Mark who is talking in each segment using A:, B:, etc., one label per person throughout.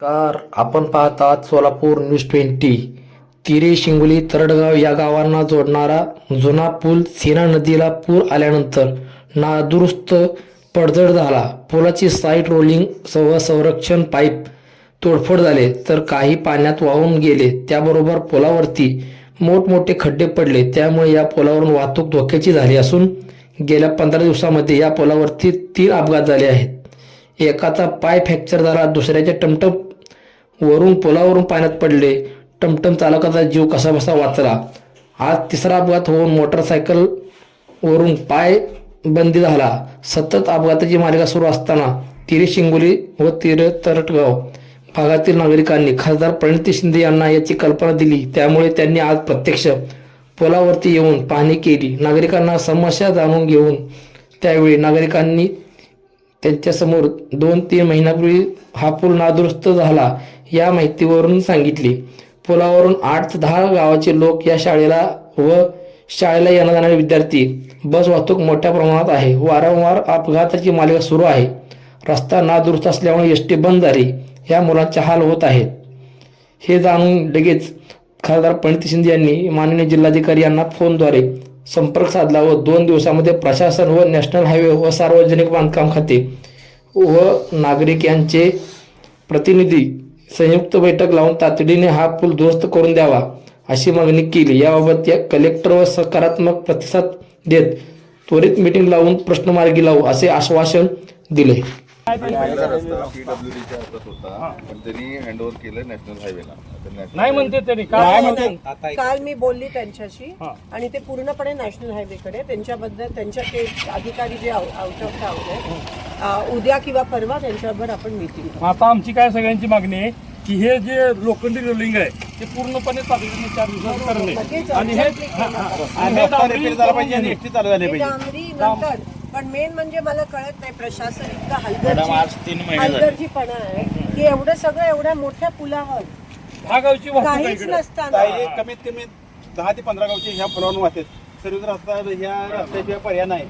A: Car आपण पाहत आहात सोलापूर न्यूज ट्वेंटी. तिरे शिंगोली तरडगाव या गावांना जोडणारा जुना पूल सीना नदीला पूर आल्यानंतर नादुरुस्त पडझड झाला. पुलाची साईट रोलिंग सह संरक्षण पाईप तोडफोड झाले तर काही पाण्यात वाहून गेले. त्याबरोबर पुलावरती मोठमोठे खड्डे पडले. त्यामुळे या पुलावरून वाहतूक धोक्याची झाली असून गेल्या पंधरा दिवसामध्ये या पुलावरती तीन अपघात झाले आहेत. एकाचा पाय फ्रॅक्चर झाला दुसऱ्याचे टमटम वरून पुलावरून पाण्यात पडले. टमटम चालकाचा जीव कसाबसा वाचला. आज तिसरा अपघात होऊन मोटरसायकलवरून पाय बंदी झाला. सतत अपघाताची मालिका सुरू असताना तिरे शिंगोली व तिरे तरटगाव भागातील नागरिकांनी खासदार प्रणिती शिंदे यांना याची कल्पना दिली. त्यामुळे त्यांनी आज प्रत्यक्ष पुलावरती येऊन पाहणी केली. नागरिकांना समस्या जाणून घेऊन त्यावेळी नागरिकांनी त्यांच्यासमोर दोन तीन महिन्यापूर्वी हा पूल नादुरुस्त झाला या माहितीवरून सांगितले. पुलावरून आठ ते दहा गावाचे लोक या शाळेला व शाळेला येणार जाणारे विद्यार्थी. बस वाहतूक मोठ्या प्रमाणात आहे. वारंवार अपघाताची मालिका सुरू आहे. रस्ता नादुरुस्त असल्यामुळे एस टी बंद झाली. या मुलांचे हाल होत आहेत. हे जाणून लगेच खासदार पंडित शिंदे यांनी माननीय जिल्हाधिकारी यांना फोनद्वारे संपर्क साधला व दोन दिवसामध्ये प्रशासन व नॅशनल हायवे व सार्वजनिक बांधकाम खाते व नागरिक यांचे प्रतिनिधी संयुक्त बैठक लावून तातडीने हा पूल दुरुस्त करून द्यावा अशी मागणी केली. याबाबत या कलेक्टर व सकारात्मक प्रतिसाद देत त्वरित मीटिंग लावून प्रश्न मार्गी लावू असे आश्वासन दिले.
B: पहिला रस्ता पीडब्ल्यूडीच्या हातात होता पण त्यांनी हँडओव्हर केलं नॅशनल हायवेला आता नॅशनल
C: नाही म्हणते त्यांनी. काय म्हणते.
D: काल मी बोलली त्यांच्याशी आणि ते पूर्णपणे नॅशनल हायवेकडे त्यांच्याबद्दल त्यांच्या ते अधिकारी जे आउट ऑफ टाउन आहेत अं, उद्या किंवा परवा त्यांच्याबरोबर आपण मीटिंग करू.
C: आता आमची काय सगळ्यांची मागणी आहे की हे जे लोखंडी रोलिंग आहे ते पूर्णपणे तातडीने चार दिवसात करणे. आणि हे. आणि हे डांबरी करून घेणे.
D: डांबरी नंतर पण मेन म्हणजे मला कळत नाही प्रशासन इतका हलगर्जी हलगर्जीपणा आहे. की एवढं सगळं एवढ्या मोठ्या पुलावर
C: गावची वाहतूक आहे
D: काहीच
C: इकडे.
D: नसताना.
E: काही कमीत कमी दहा ते पंधरा गावचे ह्या पुलावरून वाहतात सर्व रस्ता ह्या रस्त्याशिवाय पर्याय नाही.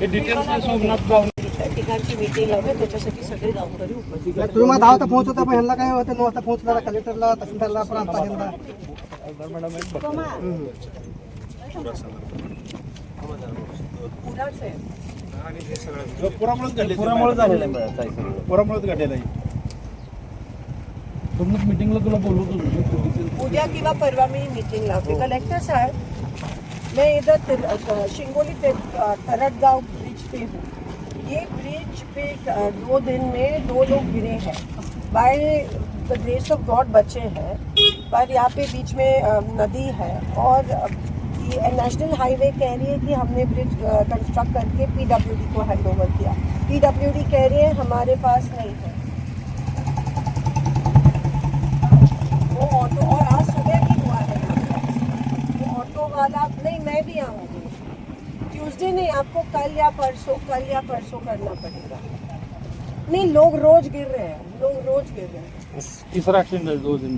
C: हे डिटेल्स सोमनाथ गाव
D: त्या ठिकाणची मीटिंग त्याच्यासाठी सगळे गावकरी उपस्थित आहेत.
F: तुम्ही मग दहा वाजता पोहोचवता पण ह्यांना काय होतं? नऊ वाजता पोहोचला कलेक्टरला तहसीलदारला प्रांताधिकाऱ्याला
D: पुराच आहे
E: पुरामुळेच घडले पुरामुळे झालेलं आहे पुरामुळेच घडलेलं आहे.
C: सोमनाथ मीटिंगला तुला बोलवत
D: उद्या किंवा परवा मी मीटिंग लावते कलेक्टर साहब मैं इधर शिंगोली पे अ, तरटगांव ब्रिज पे हूँ. ये ब्रिज पे दो दिन में दो लोग गिरे हैं। By the grace of God बचे हैं। पर यहाँ पे बीच में नदी है और नेशनल हाईवे कह रही है कि हमने ब्रिज कंस्ट्रक्ट करके पीडब्ल्यूडी को हैंड ओवर किया। पीडब्ल्यूडी कह रही है हमारे पास नहीं है। वो ऑटो और आज सुबह भी हुआ है। वो ऑटो वाला नहीं मैं भी आऊँगी ट्यूसडे नहीं आपको कल या परसों कल या परसों करना पड़ेगा। नहीं लोग रोज गिर रहे हैं। लोग रोज गिर रहे हैं।
C: तिसरा दो दिन।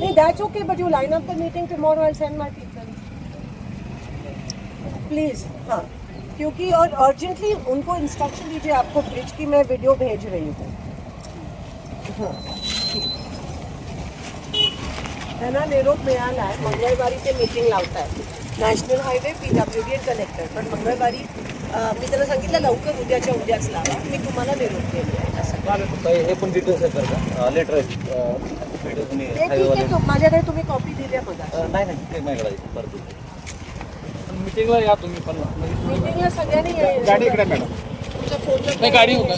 D: नहीं that's okay but you line up the meeting tomorrow I send my people please हाँ क्योंकि और अर्जेंटली उनको इंस्ट्रक्शन दीजिए आपको ब्रिज की मैं वीडियो भेज रही हूँ। हाँ ठीक। त्यांना निरोप मिळाला आहे मंगळवारी ते मीटिंग लावत आहेत national highway P W D collector पण मंगळवारी अं, मी त्यांना सांगितलं लवकर उद्याच्या उद्याच लावा मी तुम्हाला निरोप देते असं
G: हे पण डिटेल्स आहेत बरं का लेटर आहेत तुम्ही
D: ते ठीक आहे तु- माझ्याकडे तुम्ही कॉपी दिल्या बघा
G: नाही नाही ते माझ्याकडे आहे,
C: मीटिंगला या तुम्ही पण. म्हणजे
D: मीटिंगला सगळ्यांनी.
E: गाडी इकडे मॅडम.
D: तुमच्या फोनला
C: नाही गाडी होता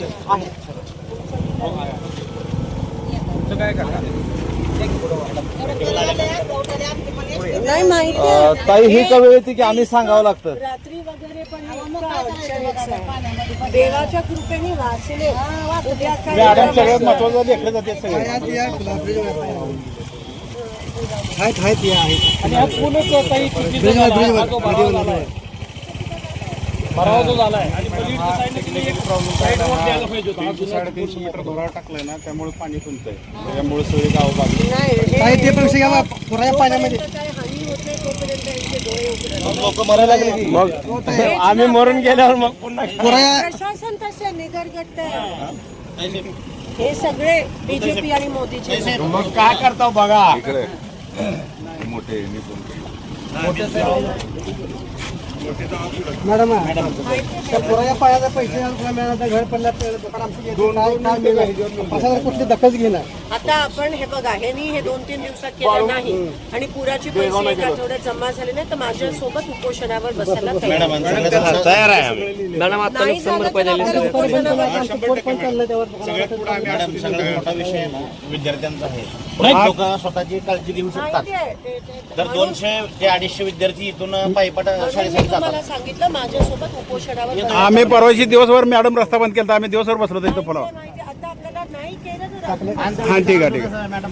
C: काय करणार?
D: नाही माहिती आहे.
G: ताई ही कवी होती की आम्ही सांगावं लागतं.
D: रात्री वगैरे पण आहे. देवाच्या कृपेने वाचले.
E: सगळ्यात महत्वाचं लेकडे जाते सगळे.
F: आहेत आहेत या आहेत
C: आणि हा पूलच काही चुकीचा झाला आहे. हा जो भरावा झाला आहे. भरावा जो झाला आहे आणि पलीकडच्या साईडने तुम्ही एक साईडवर द्यायला पाहिजे होता. हा जुना
E: साडेतीनशे मीटर दोरा टाकलाय ना त्यामुळे पाणी तुमचंय त्याच्यामुळे सगळे गाव बाजू
D: हे-
F: काही ते घ्यावा पुराच्या पाण्यामध्ये.
D: काय
G: लोक मरायला लागले की? मग
C: आम्ही मरून गेल्यावर मग पुन्हा
F: पुराया
D: प्रशासन तसे निगरगट्ट आहे. हे सगळे बीजेपी आणि मोदीचे
E: मग काय करता बघा?
B: इकडे. मोठे निपुण
F: मॅडम त्या पोराच्या पायाचा पैसे मिळाला घर असा कुठली दखल घेणार.
D: आता आपण हे बघा हे मी हे दोन तीन दिवसात केलं नाही. आणि पुराची पैसे एक आठवड्यात जमा झाले नाही तर माझ्या सोबत उपोषणावर बसायला तयार
E: तयार आहे.
G: मॅडम सगळ्यात मोठा विषय आहे ना विद्यार्थ्यांचा आहे. लोक स्वतःची काळजी घेऊ शकतात. तर दोनशे ते अडीचशे विद्यार्थी इथून पायपाट शाळेसाठी
D: तुम्हाला
G: जातात.
D: सांगितलं माझ्यासोबत उपोषणावर बसायला
E: आम्ही परवाशी दिवसभर मॅडम रस्ता बंद केला आम्ही दिवसभर बसलो होतो इथं पुलावर.
D: माहिती आहे, आता आपल्याला नाही केलं तर आपण-
E: हा ठीक आहे ठीक आहे.
G: मॅडम